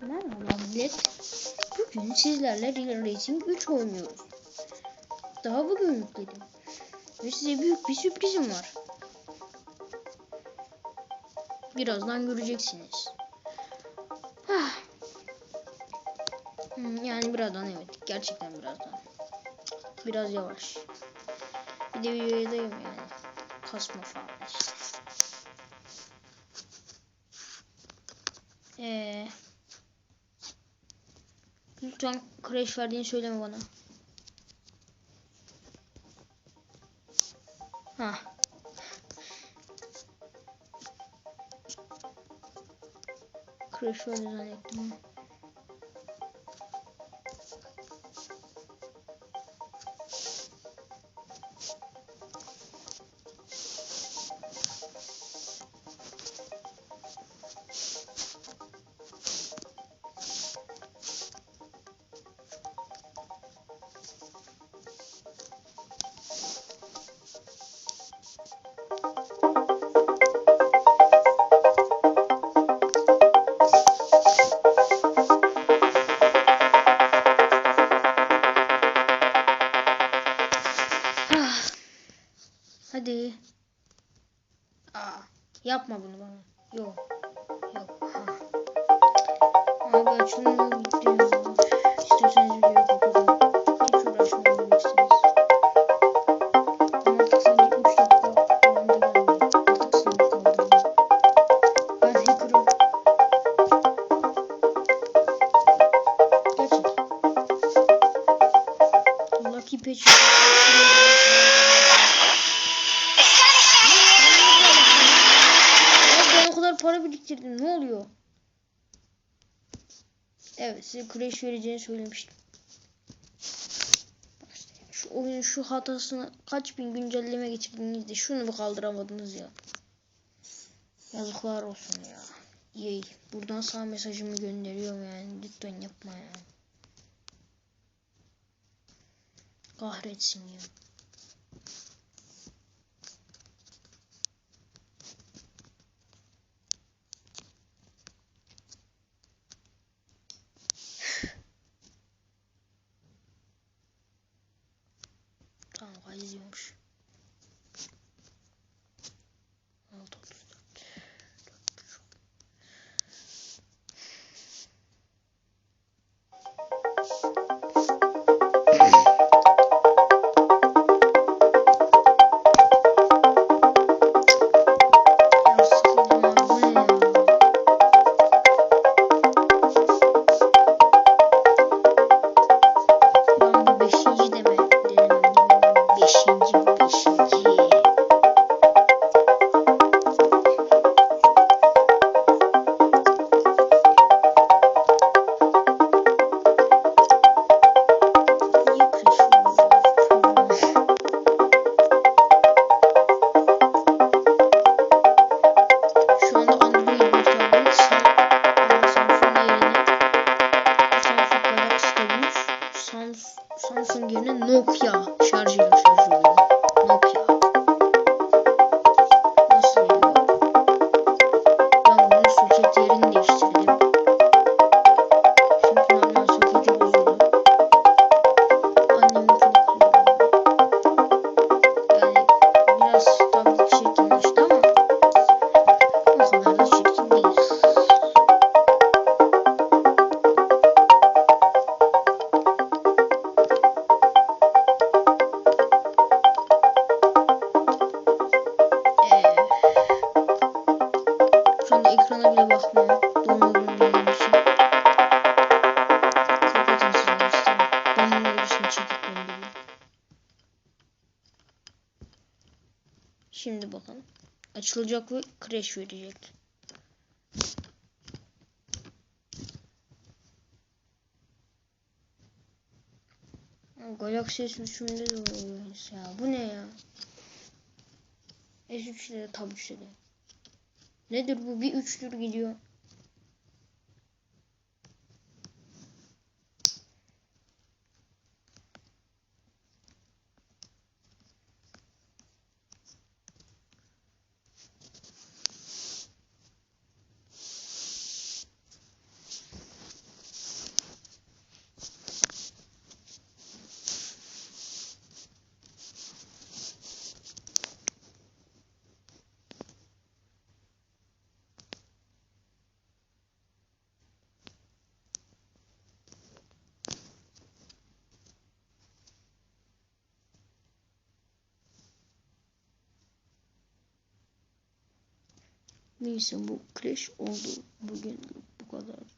Merhaba millet. Bugün sizlerle Real Racing 3 oynuyoruz. Daha bugün yükledim. Ve size büyük bir sürprizim var. Birazdan göreceksiniz. Ah. Hmm, Yani birazdan evet. Gerçekten birazdan. Biraz yavaş. Bir de videodayım yani. Kasma falan işte. Eee Lütfen crash verdiğini söyleme bana. Ha. Crash verdi zannettim. Hadi. Aa, yapma bunu bana. Yok. Yok. Ha. Abi açılmıyor ya. İsterseniz videoyu kapatın. Hiç uğraşmayabilirsiniz. Ama artık sanki 3 dakika falan da gelmiyor. Artık sınır kaldırdım. Ben hacker'ım. Gerçek. Lucky Patch. Para biriktirdim. Ne oluyor? Evet size crash vereceğini söylemiştim. Şu oyunun şu hatasını kaç bin güncelleme geçirdiniz de şunu mu kaldıramadınız ya? Yazıklar olsun ya. Yey. Buradan sağ mesajımı gönderiyorum yani. Lütfen yapma ya. Kahretsin ya. Tamam kaydediyormuş. Ekrana bile bakmıyor. Donduğunu bildiğim için. Kapatın sizler istemem. Ben bunun öbürsünü çekip gönderiyorum. Şimdi bakalım. Açılacak ve crash verecek. Galaxy S3'ümde de oluyor ya. Bu ne ya? S3'de de Tab 3'de de. Nedir bu? Bir üçtür gidiyor. Neyse bu crash oldu. Bugün bu kadar.